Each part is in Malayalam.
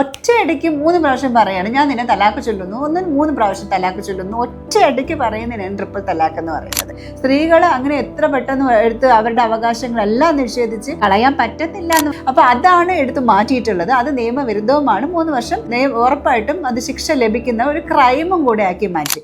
ഒറ്റയടിക്ക് മൂന്ന് പ്രാവശ്യം പറയാണ് ഞാൻ നിന്നെ തലാക്ക് ചൊല്ലുന്നു. ഒന്ന് മൂന്ന് പ്രാവശ്യം തലാക്ക് ചൊല്ലുന്നു. ഒറ്റയടിക്ക് പറയുന്നതിനാണ് ട്രിപ്പിൾ തലാക്ക് എന്ന് പറയുന്നത്. സ്ത്രീകൾ അങ്ങനെ എത്ര പെട്ടെന്ന് എടുത്ത് അവരുടെ അവകാശങ്ങളെല്ലാം നിഷേധിച്ച് കളയാൻ പറ്റത്തില്ല എന്ന്. അപ്പൊ അതാണ് എടുത്ത് മാറ്റിയിട്ടുള്ളത്. അത് നിയമവിരുദ്ധവുമാണ്. മൂന്ന് വർഷം ഉറപ്പായിട്ടും അത് ശിക്ഷ ലഭിക്കുന്ന ഒരു ക്രൈമും കൂടെ ആക്കി മാറ്റി.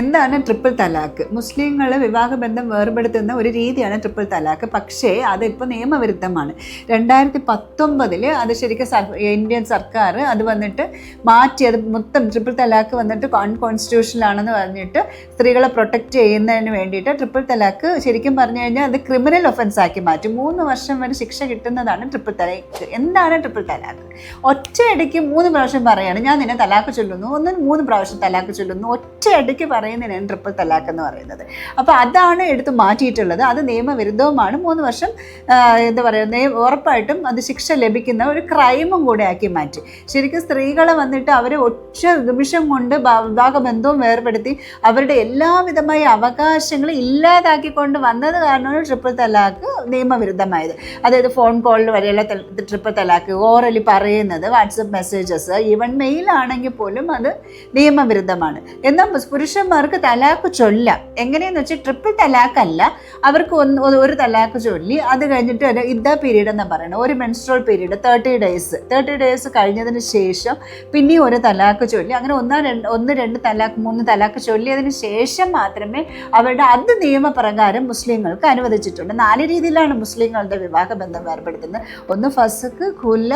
എന്താണ് ട്രിപ്പിൾ തലാക്ക് മുസ്ലിങ്ങൾ വിവാഹബന്ധം വേർപെടുത്തുന്ന ഒരു രീതിയാണ് ട്രിപ്പിൾ തലാക്ക് പക്ഷേ അതിപ്പോൾ നിയമവിരുദ്ധമാണ്. രണ്ടായിരത്തി പത്തൊമ്പതിൽ അത് ശരിക്കും ഇന്ത്യൻ സർക്കാർ അത് വന്നിട്ട് മാറ്റി അത് മൊത്തം ട്രിപ്പിൾ തലാക്ക് വന്നിട്ട് അൺകോൺസ്റ്റിറ്റ്യൂഷണൽ ആണെന്ന് പറഞ്ഞിട്ട് സ്ത്രീകളെ പ്രൊട്ടക്റ്റ് ചെയ്യുന്നതിന് വേണ്ടിയിട്ട് ട്രിപ്പിൾ തലാക്ക് ശരിക്കും പറഞ്ഞു കഴിഞ്ഞാൽ അത് ക്രിമിനൽ ഒഫൻസ് ആക്കി മാറ്റി. മൂന്ന് വർഷം വരെ ശിക്ഷ കിട്ടുന്നതാണ് ട്രിപ്പിൾ തലാക്ക് എന്താണ് ട്രിപ്പിൾ തലാക്ക് ഒറ്റയടിക്ക് മൂന്ന് പ്രാവശ്യം പറയുകയാണ് ഞാൻ നിന്നെ തലാക്ക് ചൊല്ലുന്നു. ഒന്നിന് മൂന്ന് പ്രാവശ്യം തലാക്ക് ചൊല്ലുന്നു. ഒറ്റയടിക്ക് പറയുന്നതിനാണ് ട്രിപ്പിൾ തലാക്ക് എന്ന് പറയുന്നത്. അപ്പോൾ അതാണ് എടുത്ത് മാറ്റിയിട്ടുള്ളത്. അത് നിയമവിരുദ്ധവുമാണ്. മൂന്ന് വർഷം എന്താ പറയുക നിയ- ഉറപ്പായിട്ടും അത് ശിക്ഷ ലഭിക്കുന്ന ഒരു ക്രൈമും കൂടെ ആക്കി മാറ്റി. ശരിക്കും സ്ത്രീകളെ വന്നിട്ട് അവരെ ഒറ്റ നിമിഷം കൊണ്ട് വിവാഹബന്ധവും വേർപെടുത്തി അവരുടെ എല്ലാവിധമായ അവകാശങ്ങളും ഇല്ലാതാക്കിക്കൊണ്ട് വന്നത് കാരണമാണ് ട്രിപ്പിൾ തലാക്ക് നിയമവിരുദ്ധമായത്. അതായത് ഫോൺ കോളിൽ വരെയുള്ള ട്രിപ്പിൾ തലാക്ക് ഓറലി പറയുന്നത് വാട്സപ്പ് മെസ്സേജസ് ഈവൻ മെയിൽ ആണെങ്കിൽ പോലും അത് നിയമവിരുദ്ധമാണ്. എന്നാൽ പുരുഷന്മാർക്ക് തലാക്ക് ചൊല്ലാം. എങ്ങനെയെന്ന് വെച്ചാൽ ട്രിപ്പിൾ തലാക്ക് അല്ല അവർക്ക് ഒന്ന് ഒരു- ഒരു തലാക്ക് ചൊല്ലി അത് കഴിഞ്ഞിട്ട് ഒരു ഇദ്ദ പീരീഡ് എന്ന് പറയുന്നത് ഒരു menstrual period thirty days thirty days കഴിഞ്ഞതിന് ശേഷം പിന്നെയും ഒരു തലാക്ക് ചൊല്ലി. അങ്ങനെ ഒന്നോ രണ്ട് ഒന്ന് രണ്ട് തലാക്ക് മൂന്ന് തലാക്ക് ചൊല്ലിയതിന് ശേഷം മാത്രമേ അവരുടെ അത് നിയമപ്രകാരം മുസ്ലിങ്ങൾക്ക് അനുവദിച്ചിട്ടുണ്ട് നാല് രീതിയിലാണ് മുസ്ലിങ്ങളുടെ വിവാഹ ബന്ധം ഏർപ്പെടുത്തുന്നത് ഒന്ന് ഫസക്ക് കുല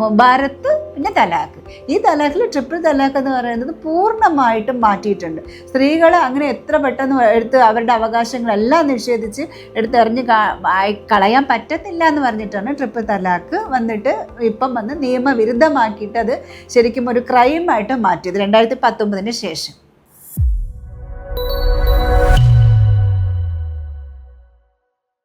മുബാരത്ത് പിന്നെ തലാക്ക് ഈ തലാഖിൽ ട്രിപ്പിൾ തലാഖ് എന്ന് പറയുന്നത് പൂർണമായിട്ടും മാറ്റിയിട്ടുണ്ട്. സ്ത്രീകളെ അങ്ങനെ എത്ര പെട്ടെന്ന് എടുത്ത് അവരുടെ അവകാശങ്ങളെല്ലാം നിഷേധിച്ച് എടുത്തെറിഞ്ഞ് കളയാൻ പറ്റത്തില്ല എന്ന് പറഞ്ഞിട്ടാണ് ട്രിപ്പിൾ തലാഖ് വന്നിട്ട് ഇപ്പം വന്ന് നിയമവിരുദ്ധമാക്കിയിട്ട് അത് ശരിക്കും ഒരു ക്രൈമായിട്ട് മാറ്റിയത് രണ്ടായിരത്തി പത്തൊമ്പതിന് ശേഷം.